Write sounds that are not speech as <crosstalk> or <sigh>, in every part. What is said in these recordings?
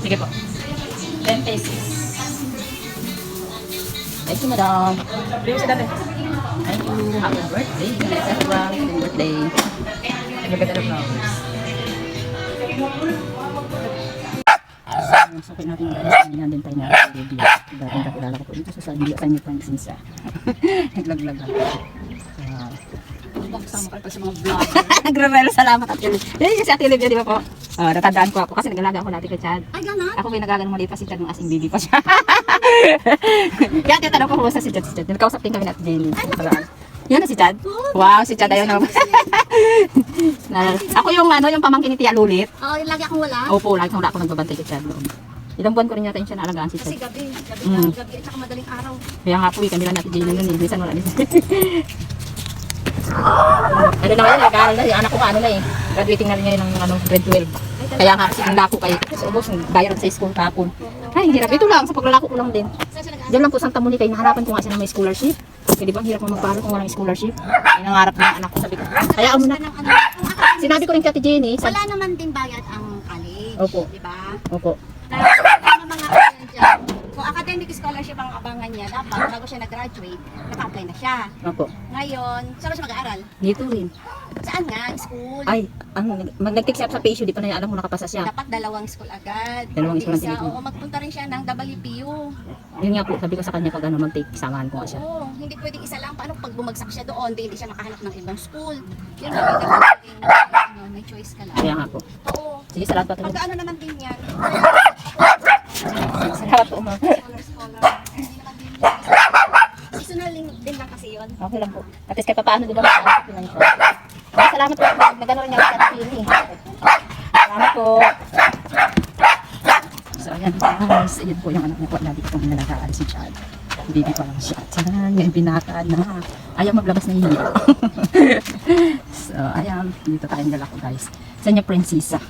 Sige po. 10 pesos. Thank you, madam. Thank you. Happy birthday. Happy birthday. Nagaganda ng flowers. Ang sakit natin guys. Hindi natin tayo na baby. Dating kakilala ko po dito sa Sandy. Sa inyo pang sinsa. Naglaglag ako. Kasama kayo pa sa mga vlogger. <laughs> Nagre-relo salamat at yun. Eh, kasi ate Olivia, di ba po? Oh, natandaan ko ako kasi nagalaga ako dati kay Chad. Ay, gano'n? Ako may nagagano mali pa si Chad nung asing baby pa siya. <laughs> Kaya tinatanong ko kung sa si Chad, si Chad. Nagkausap din kami na Jenny. Yan na si Chad. Wow, si Chad ayun <laughs> ako yung ano, yung pamangkin ni Tia Lulit. Oo, yung lagi akong wala. Opo, lagi wala ako nagbabantay kay Chad. noon. Ilang buwan ko rin yata yung siya naalagaan si Kasi Chad. gabi, gabi Mm. na, gabi at saka madaling araw. Kaya nga po, eh, kami lang natin Jenny nun eh. Minsan wala din. Ano na ngayon, nag-aaral na. Yung anak ko ano na eh. Graduating na rin ngayon ng ano, grade 12. Kaya nga kasi nila ko kayo. Kasi ubos, bayaran sa school kahapon. Ay, ang hirap. Ito lang, sa paglalako ko lang din. Diyan lang po Santa Monica, hinahanapan ko nga siya ng may scholarship. Kasi di ba, ang hirap mo magparo kung walang scholarship. Ay, nangarap na anak ko, sabi ko. Kaya mo na. Kung akala- Sinabi ko rin kay Ate Jenny. Sa... Wala naman din bayad ang college. Opo. Di ba? Opo. Dahil yung mga ano dyan, kung academic scholarship ang abangan niya, dapat bago siya nag-graduate, naka-apply na siya. Opo. Ngayon, saan siya mag-aaral? Dito rin. Saan nga? School? Ay, ang mag siya sa PSU, di pa na alam mo nakapasa siya. Dapat dalawang school agad. Dalawang school ang isa. tinitira. Oo, magpunta rin siya ng WPU. Yun nga po, sabi ko sa kanya pag ano mag-take, samahan ko nga siya. Oo, hindi pwedeng isa lang. Paano pag bumagsak siya doon, di hindi siya makahanap ng ibang school. Yun dapat maging, ano, may choice ka lang. Kaya nga po. Oo. Sige, salamat po. Ate Pag Lynn. ano naman din yan, Salamat po, ma'am. scholar, scholar. Hindi naman din yan. Seasonal din, din lang kasi yun. Okay lang po. At least kahit paano, di ba? Salamat po. Nagano rin niya sa Pili. Salamat po. So, ayan guys. Ayan po yung anak niya po. Lagi ko pong nalagaan si Chad. Baby pa lang siya. Tiyan, yung binata na. Ayaw maglabas na <laughs> yun. so, ayan. Dito tayong dala ko guys. Sa inyo, prinsesa.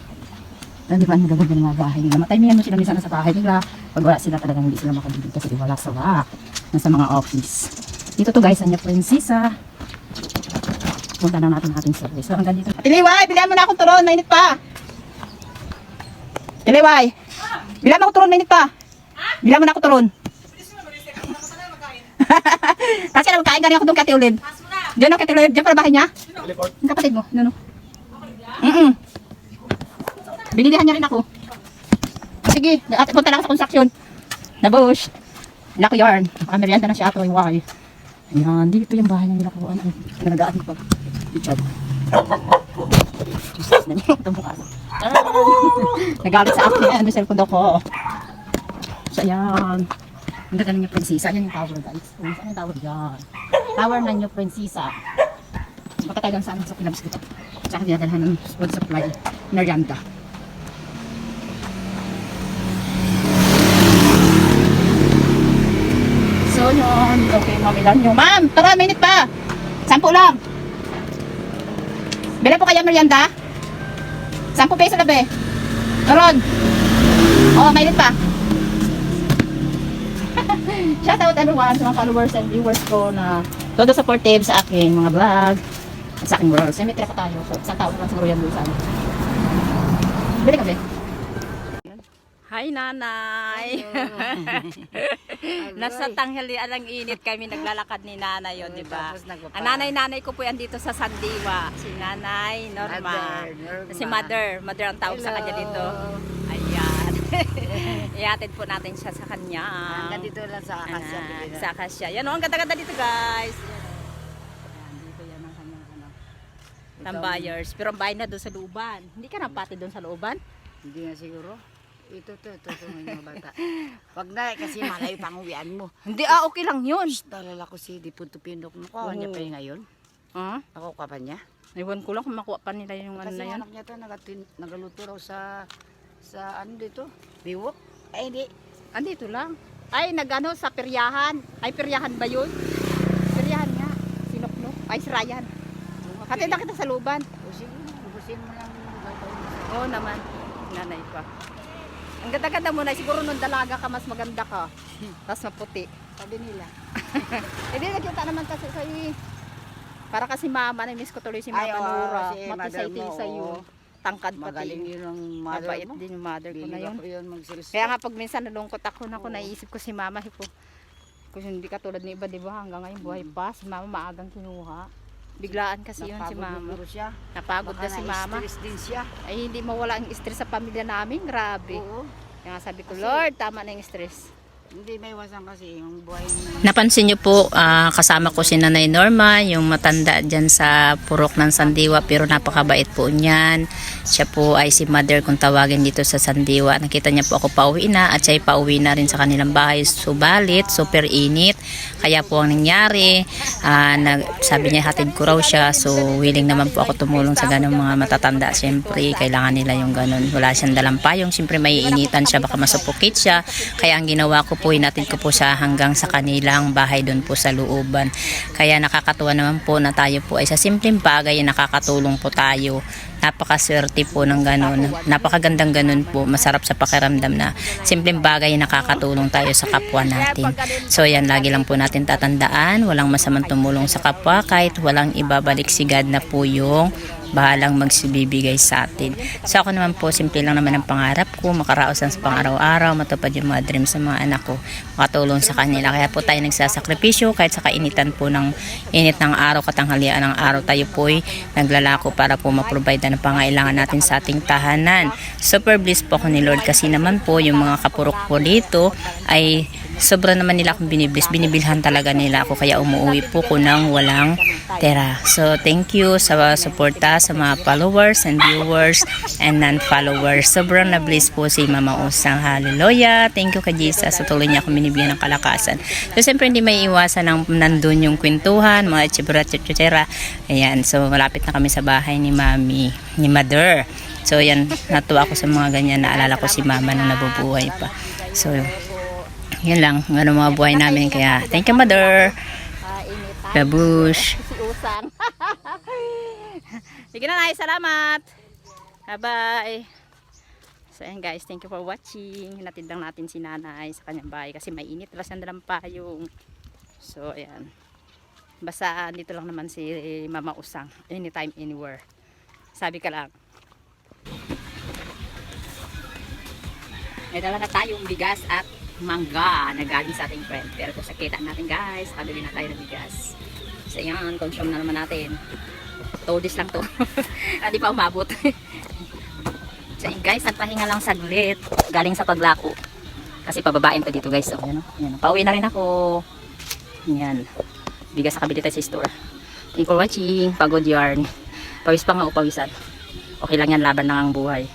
Di ba, nagagawin ng mga bahay nila. Matay mo sila minsan sa bahay nila. Pag wala sila talagang hindi sila makabibig kasi wala sa wak. Nasa mga office. Dito to guys, sa inyo, prinsesa. Punta na natin ating service. So, hanggang dito. Tiliway, bilihan mo na akong turon. Mainit pa. Tiliway. Bilihan mo akong turon. Mainit pa. Bilihan mo na akong turon. <laughs> Kasi na magkain galing ako doon kay Ulid. Diyan ako kay Ulid. Diyan para bahay niya. Ang kapatid mo. Ano, no? Mm-mm. Binilihan niya rin ako. Sige, at punta lang ako sa construction. Nabush. Nako yarn. Nakameryanda na siya ato. Why? Ayan, dito yung bahay ng ko. Ano, nanagaan ko. Richard. Jesus, mo ka. Nagalit sa akin yan. May cellphone ko. So, ayan. Ang ganda niya, prinsesa. Yan yung tower, guys. Saan yung tower? Yan. Tower na niyo, prinsesa. Lang sa ano, sa pinabas ko. Tsaka dinadalhan ng food supply. Merienda. So, yun. Okay, mamilan nyo. Ma'am, tara, minute pa. Sampu lang. Bili po kaya merienda? Sampu peso na be. Turon. Oh, minute pa. <laughs> Shout out everyone sa mga followers and viewers ko na todo supportive sa aking mga vlog at sa aking world. Siyempre, tira pa tayo. So, isang tao lang siguro yan doon sa ano. Bili ka, be. Hi, nanay. <laughs> Nasa tanghalian ang init kami naglalakad ni nanay yun, di ba? Ang nanay-nanay ko po yan dito sa Sandiwa. Si nanay, Norma. Si mother. Mother ang tawag sa kanya dito. Ayan. <laughs> Iatid po natin siya sa kanya. Hanggang dito lang sa Akasya. Anak, sa Akasya. Yan o, ang ganda-ganda dito guys. Ayan, dito yan ang kanyang ano, tambayers. Pero ang bahay na doon sa looban. Hindi ka napati doon sa looban? Hindi nga siguro. Ito, ito, ito, ito, mga bata. Wag na, kasi malayo pang uwian mo. Hindi, ah, okay lang yun. Talala ko si Di Punto Pinok. Nakuha niya pa yung ngayon. Ah? Nakuha pa niya. Ewan ko lang kung makuha pa nila yung ano Kasi na yan. anak niya to, nagatin- nagaluto raw sa, sa ano dito, biwok. Ay, hindi. Andito lang. Ay, nagano sa peryahan. Ay, peryahan ba yun? Peryahan nga. Sinokno. Ay, si Ryan. Hatid na kita sa luban. O sige, ubusin mo lang yung gagawin Oo naman. Nanay pa. Ang ganda-ganda mo na. Siguro nung dalaga ka, mas maganda ka. Tapos maputi. sabi nila. <laughs> Hindi, nakita naman kasi sa Para kasi mama, na-miss ko tuloy si Mama Ay, oo, Nora. si Matisay mother mo, sa iyo. oo. matangkad Magaling pati. yun ang mother Mabait mo. din yung mother ko na yun. yun. Kaya nga pag minsan nalungkot ako na ako naisip ko si mama ko. Kung hindi katulad ni iba, di ba? Hanggang ngayon buhay pa. Si mama maagang kinuha. Biglaan kasi yun si mama. siguro siya. Napagod Baka na si mama. na-stress din siya. Ay hindi mawala ang stress sa pamilya namin. Grabe. Oo. Kaya nga sabi ko, Lord, tama na yung stress. Hindi may iwasan kasi yung buhay ng Napansin niyo po, ah, kasama ko si Nanay Norma, yung matanda dyan sa purok ng Sandiwa, pero napakabait po niyan. Siya po ay si mother kung tawagin dito sa Sandiwa. Nakita niya po ako pauwi na at siya ay pauwi na rin sa kanilang bahay. Subalit, super init. Kaya po ang nangyari, ah, nag, sabi niya hatid ko raw siya. So, willing naman po ako tumulong sa ganong mga matatanda. Siyempre, kailangan nila yung ganon. Wala siyang dalang payong. Siyempre, may initan siya, baka masuffocate siya. Kaya ang ginawa ko po, inatid ko po siya hanggang sa kanilang bahay doon po sa looban. Kaya nakakatuwa naman po na tayo po ay sa simpleng bagay nakakatulong po tayo. Napakaswerte po ng ganun. Napakagandang ganun po. Masarap sa pakiramdam na simpleng bagay nakakatulong tayo sa kapwa natin. So yan, lagi lang po natin tatandaan. Walang masamang tumulong sa kapwa kahit walang ibabalik sigad na po yung bahalang magsibibigay sa atin. So ako naman po, simple lang naman ang pangarap ko, makaraos lang sa pang-araw-araw, matupad yung mga dreams sa mga anak ko, makatulong sa kanila. Kaya po tayo nagsasakripisyo kahit sa kainitan po ng init ng araw, katanghalian ng araw, tayo po ay naglalako para po maprovide ng pangailangan natin sa ating tahanan. Super blessed po ako ni Lord kasi naman po yung mga kapurok po dito ay sobra naman nila akong biniblis. Binibilhan talaga nila ako kaya umuwi po ko ng walang tera. So thank you sa suporta sa mga followers and viewers and non-followers. Sobrang na-bless po si Mama Usang. Hallelujah. Thank you kay Jesus. Sa tuloy niya binibigyan ng kalakasan. So siyempre hindi may iwasan ng nandun yung kwentuhan, mga chibura chibura Ayan. So malapit na kami sa bahay ni Mami, ni Mother. So yan, natuwa ako sa mga ganyan. Naalala ko si Mama nung nabubuhay pa. So yun lang, ano mga buhay namin. Kaya, thank you, mother. Babush. Si Usang. <laughs> Sige na, Nay. Salamat. Bye-bye. So, ayan guys. Thank you for watching. Hinatid natin si nanay sa kanyang bahay kasi may init. Wala siyang dalang payong. So, ayan. Basta dito lang naman si Mama Usang. Anytime, anywhere. Sabi ka lang. May dala na tayong bigas at mangga na galing sa ating friend. Pero kung sakita natin guys, kabili na tayo ng bigas. So yan, consume na naman natin. Todis lang to. <laughs> Hindi pa umabot. <laughs> so guys, nagpahinga lang saglit. Galing sa paglako. Kasi pababain ko dito guys. So, yan, o. yan, o. Pauwi na rin ako. Yan. Bigas sa kabili tayo sa store. Thank you for watching. Pagod yarn. Pawis pa nga o pawisan. Okay lang yan, laban lang ang buhay.